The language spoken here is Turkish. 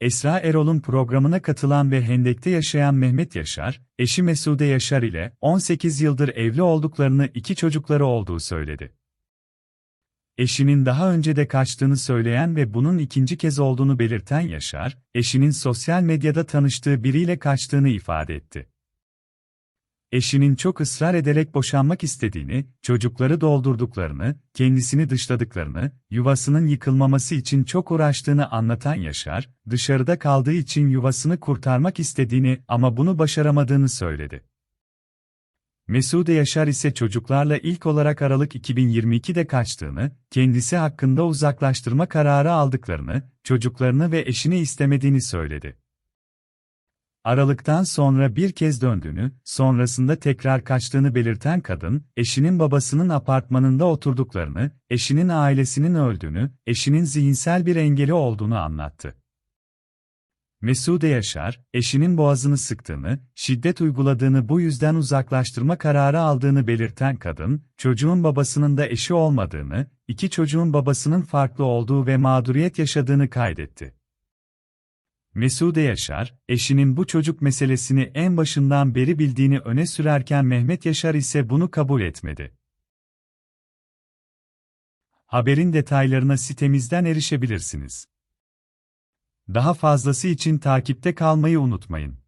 Esra Erol'un programına katılan ve Hendek'te yaşayan Mehmet Yaşar, eşi Mesude Yaşar ile 18 yıldır evli olduklarını iki çocukları olduğu söyledi. Eşinin daha önce de kaçtığını söyleyen ve bunun ikinci kez olduğunu belirten Yaşar, eşinin sosyal medyada tanıştığı biriyle kaçtığını ifade etti. Eşinin çok ısrar ederek boşanmak istediğini, çocukları doldurduklarını, kendisini dışladıklarını, yuvasının yıkılmaması için çok uğraştığını anlatan Yaşar, dışarıda kaldığı için yuvasını kurtarmak istediğini ama bunu başaramadığını söyledi. Mesude Yaşar ise çocuklarla ilk olarak Aralık 2022'de kaçtığını, kendisi hakkında uzaklaştırma kararı aldıklarını, çocuklarını ve eşini istemediğini söyledi. Aralıktan sonra bir kez döndüğünü, sonrasında tekrar kaçtığını belirten kadın, eşinin babasının apartmanında oturduklarını, eşinin ailesinin öldüğünü, eşinin zihinsel bir engeli olduğunu anlattı. Mesude Yaşar, eşinin boğazını sıktığını, şiddet uyguladığını bu yüzden uzaklaştırma kararı aldığını belirten kadın, çocuğun babasının da eşi olmadığını, iki çocuğun babasının farklı olduğu ve mağduriyet yaşadığını kaydetti. Mesude Yaşar, eşinin bu çocuk meselesini en başından beri bildiğini öne sürerken Mehmet Yaşar ise bunu kabul etmedi. Haberin detaylarına sitemizden erişebilirsiniz. Daha fazlası için takipte kalmayı unutmayın.